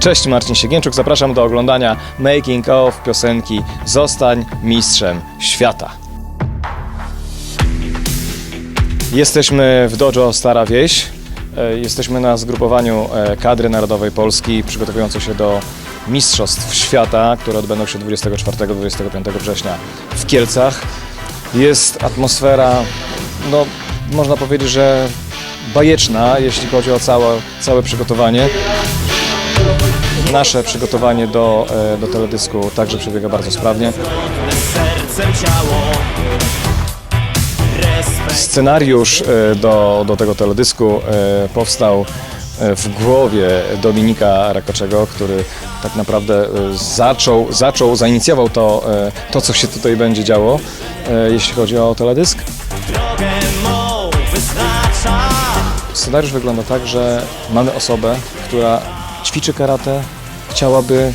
Cześć, Marcin Siegięczuk. Zapraszam do oglądania making of piosenki Zostań mistrzem świata. Jesteśmy w Dojo Stara Wieś. E, Jesteśmy na zgrupowaniu e, kadry narodowej Polski przygotowującej się do Mistrzostw Świata, które odbędą się 24-25 września w Kielcach. Jest atmosfera, no można powiedzieć, że bajeczna, jeśli chodzi o całe, całe przygotowanie. Nasze przygotowanie do, e, do teledysku także przebiega bardzo sprawnie. Scenariusz e, do, do tego teledysku e, powstał w głowie Dominika Rakoczego, który tak naprawdę zaczął, zaczął zainicjował to, to, co się tutaj będzie działo, jeśli chodzi o teledysk. Scenariusz wygląda tak, że mamy osobę, która ćwiczy karate, chciałaby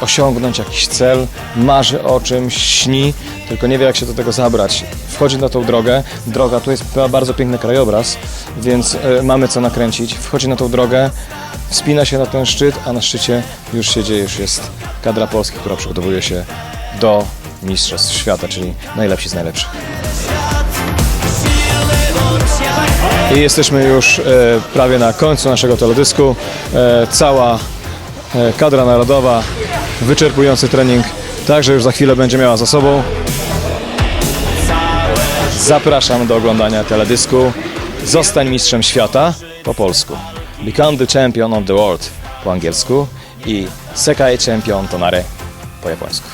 osiągnąć jakiś cel, marzy o czymś, śni, tylko nie wie jak się do tego zabrać. Wchodzi na tą drogę, droga, tu jest bardzo piękny krajobraz, więc e, mamy co nakręcić. Wchodzi na tą drogę, wspina się na ten szczyt, a na szczycie już się dzieje, już jest kadra Polski, która przygotowuje się do Mistrzostw Świata, czyli najlepsi z najlepszych. I jesteśmy już e, prawie na końcu naszego teledysku. E, cała kadra narodowa, wyczerpujący trening, także już za chwilę będzie miała za sobą. Zapraszam do oglądania teledysku Zostań mistrzem świata po polsku. Become the champion of the world po angielsku i Sekai champion tonare po japońsku.